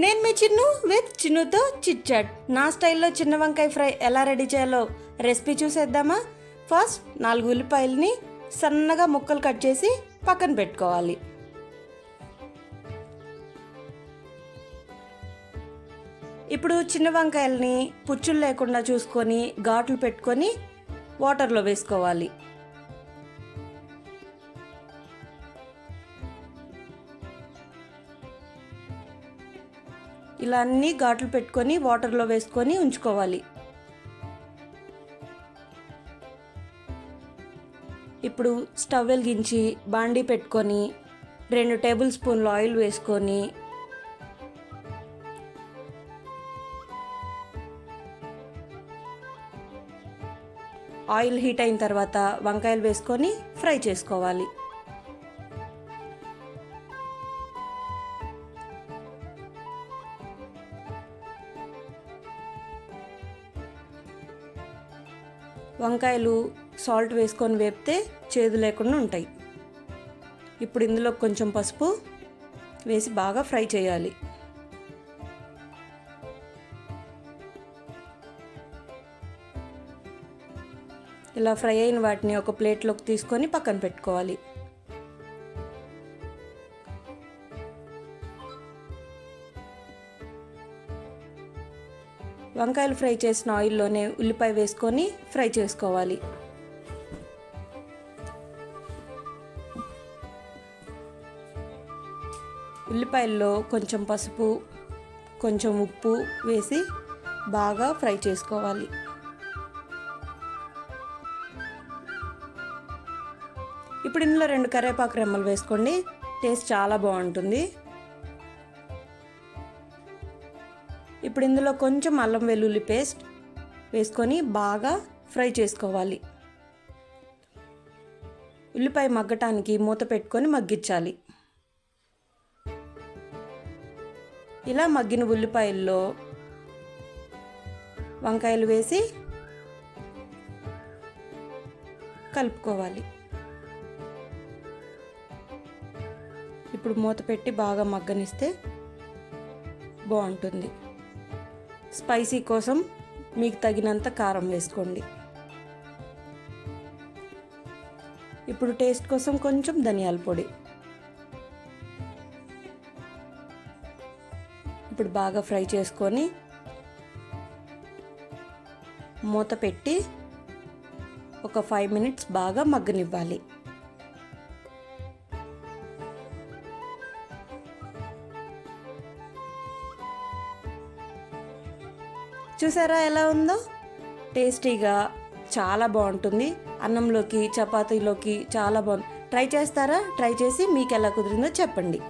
నేను మీ చిన్ను విత్ చిన్నుతో చిట్ చాట్. నా స్టైల్లో చిన్న వంకాయ ఫ్రై ఎలా రెడీ చేయాలో రెసిపీ చూసేద్దామా? ఫస్ట్ నాలుగు ఉల్లిపాయలని సన్నగా ముక్కలు కట్ చేసి పక్కన పెట్టుకోవాలి. ఇప్పుడు చిన్న వంకాయల్ని పుచ్చులు లేకుండా చూసుకొని ఘాట్లు పెట్టుకొని వాటర్లో వేసుకోవాలి. ఇలా అన్ని ఘాట్లు పెట్టుకొని వాటర్లో వేసుకొని ఉంచుకోవాలి. ఇప్పుడు స్టవ్ వెలిగించి బాండీ పెట్టుకొని రెండు టేబుల్ స్పూన్లు ఆయిల్ వేసుకొని ఆయిల్ హీట్ అయిన తర్వాత వంకాయలు వేసుకొని ఫ్రై చేసుకోవాలి. వంకాయలు సాల్ట్ వేసుకొని వేపితే చేదు లేకుండా ఉంటాయి. ఇప్పుడు ఇందులో కొంచెం పసుపు వేసి బాగా ఫ్రై చేయాలి. ఇలా ఫ్రై అయిన వాటిని ఒక ప్లేట్లోకి తీసుకొని పక్కన పెట్టుకోవాలి. వంకాయలు ఫ్రై చేసిన ఆయిల్లోనే ఉల్లిపాయ వేసుకొని ఫ్రై చేసుకోవాలి. ఉల్లిపాయల్లో కొంచెం పసుపు కొంచెం ఉప్పు వేసి బాగా ఫ్రై చేసుకోవాలి. ఇప్పుడు ఇందులో రెండు కరివేపాకు రెమ్మలు వేసుకోండి. టేస్ట్ చాలా బాగుంటుంది. ఇప్పుడు ఇందులో కొంచెం అల్లం వెల్లుల్లి పేస్ట్ వేసుకొని బాగా ఫ్రై చేసుకోవాలి. ఉల్లిపాయ మగ్గటానికి మూత పెట్టుకొని మగ్గించాలి. ఇలా మగ్గిన ఉల్లిపాయల్లో వంకాయలు వేసి కలుపుకోవాలి. ఇప్పుడు మూత పెట్టి బాగా మగ్గనిస్తే బాగుంటుంది. స్పైసీ కోసం మీకు తగినంత కారం వేసుకోండి. ఇప్పుడు టేస్ట్ కోసం కొంచెం ధనియాల పొడి. ఇప్పుడు బాగా ఫ్రై చేసుకొని మూత పెట్టి ఒక ఫైవ్ మినిట్స్ బాగా మగ్గనివ్వాలి. చూసారా ఎలా ఉందో? టేస్టీగా చాలా బాగుంటుంది. అన్నంలోకి చపాతీలోకి చాలా బాగుంది ట్రై చేస్తారా? ట్రై చేసి మీకు ఎలా కుదిరిందో చెప్పండి.